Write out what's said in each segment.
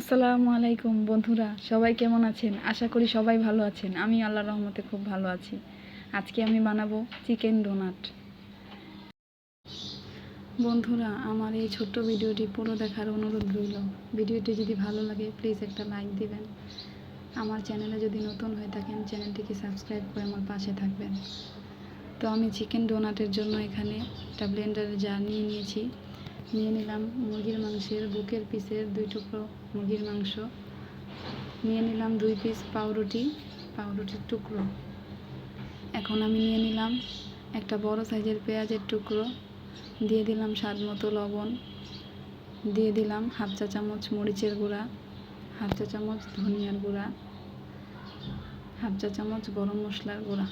আসসালামু আলাইকুম বন্ধুরা, সবাই কেমন আছেন? আশা করি সবাই ভালো আছেন। আমি আল্লাহর রহমতে খুব ভালো আছি। আজকে আমি বানাবো চিকেন ডোনাট। বন্ধুরা, আমার এই ছোট্ট ভিডিওটি পুরো দেখার অনুরোধ রইল। ভিডিওটি যদি ভালো লাগে প্লিজ একটা লাইক দিবেন। আমার চ্যানেলে যদি নতুন হয়ে থাকেন, চ্যানেলটিকে সাবস্ক্রাইব করে আমার পাশে থাকবেন। তো আমি চিকেন ডোনাটের জন্য এখানে একটা ব্লেন্ডারে জার নিয়ে নিয়েছি। নিয়ে নিলাম মুরগির মাংসের বুকের পিসের দুই টুকরো মুরগির মাংস। নিয়ে নিলাম দুই পিস পাউরুটি, পাউরুটির টুকরো। এখন আমি নিয়ে নিলাম একটা বড় সাইজের পেঁয়াজের টুকরো। দিয়ে দিলাম স্বাদ মতো লবণ। দিয়ে দিলাম হাফ চা চামচ মরিচের গুঁড়া, হাফ চা চামচ ধনিয়ার গুঁড়া, হাফ চা চামচ গরম মশলার গুঁড়া।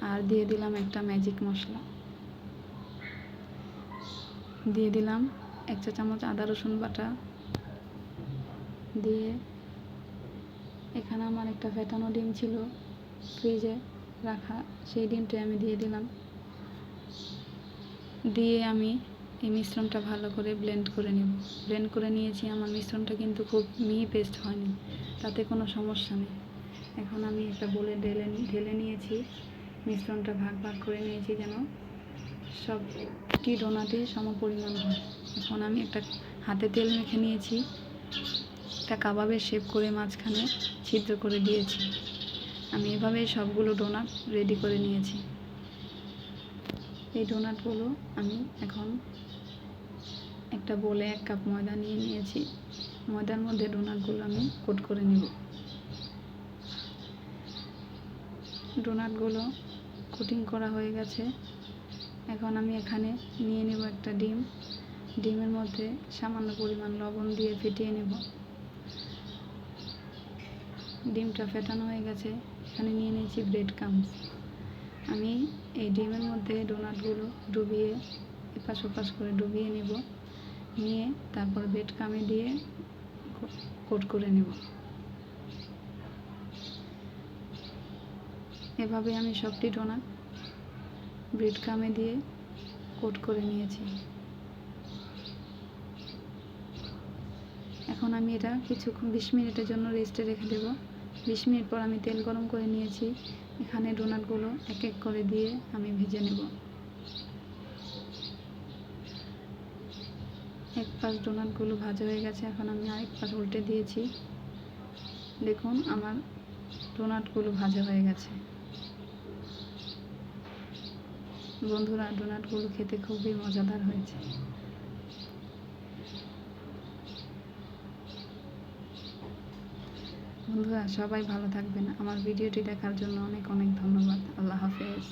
আর দিয়ে দিলাম একটা ম্যাজিক মশলা। দিয়ে দিলাম এক চা চামচ আদা রসুন বাটা দিয়ে এখানে আমার একটা ফেটানো ডিম ছিল ফ্রিজে রাখা, সেই ডিমটা আমি দিয়ে দিলাম। দিয়ে আমি এই মিশ্রণটা ভালো করে ব্লেন্ড করে নেব। ব্লেন্ড করে নিয়েছি, আমার মিশ্রণটা কিন্তু খুব মিহি পেস্ট হয়নি, তাতে কোনো সমস্যা নেই। এখন আমি একটা বলে ঢেলে ঢেলে নিয়েছি, মিশ্রণটা ভাগ ভাগ করে নিয়েছি যেন সবটি ডোনাটে সম পরিমাণ হয়। এখন আমি একটা হাতে তেল মেখে নিয়েছি। একটা কাবাবের শেপ করে মাঝখানে ছিদ্র করে দিয়েছি। আমি এভাবে সবগুলো ডোনাট রেডি করে নিয়েছি। এই ডোনাটগুলো আমি এখন একটা বলে এক কাপ ময়দা নিয়ে নিয়েছি। ময়দার মধ্যে ডোনাটগুলো আমি কোট করে নেব। ডোনাটগুলো কোটিং করা হয়ে গেছে। এখন আমি এখানে নিয়ে নেব একটা ডিম। ডিমের মধ্যে সামান্য পরিমাণ লবণ দিয়ে ফেটিয়ে নেব। ডিমটা ফেটানো হয়ে গেছে। এখানে নিয়ে নিয়েছি ব্রেড কামস আমি এই ডিমের মধ্যে ডোনাটগুলো ডুবিয়ে এপাশ ওপাশ করে ডুবিয়ে নেব। নিয়ে তারপর ব্রেড কামে দিয়ে কোট করে নেব। এভাবে আমি সবটি ডোনাট ব্রেড কামে দিয়ে কোট করে নিয়েছি। এখন আমি এটা কিছুক্ষণ, বিশ মিনিটের জন্য রেস্টে রেখে দেব। বিশ মিনিট পর আমি তেল গরম করে নিয়েছি। এখানে ডোনাটগুলো এক এক করে দিয়ে আমি ভেজে নেব। এক পাশ ডোনাটগুলো ভাজা হয়ে গেছে, এখন আমি আরেক পাশ উল্টে দিয়েছি। দেখুন আমার ডোনাটগুলো ভাজা হয়ে গেছে। বন্ধুরা ডোনাটগুলো খেতে খুবই মজাদার হয়েছে। বন্ধুরা সবাই ভালো থাকবেন। আমার ভিডিওটি দেখার জন্য অনেক অনেক ধন্যবাদ। আল্লাহ হাফেজ।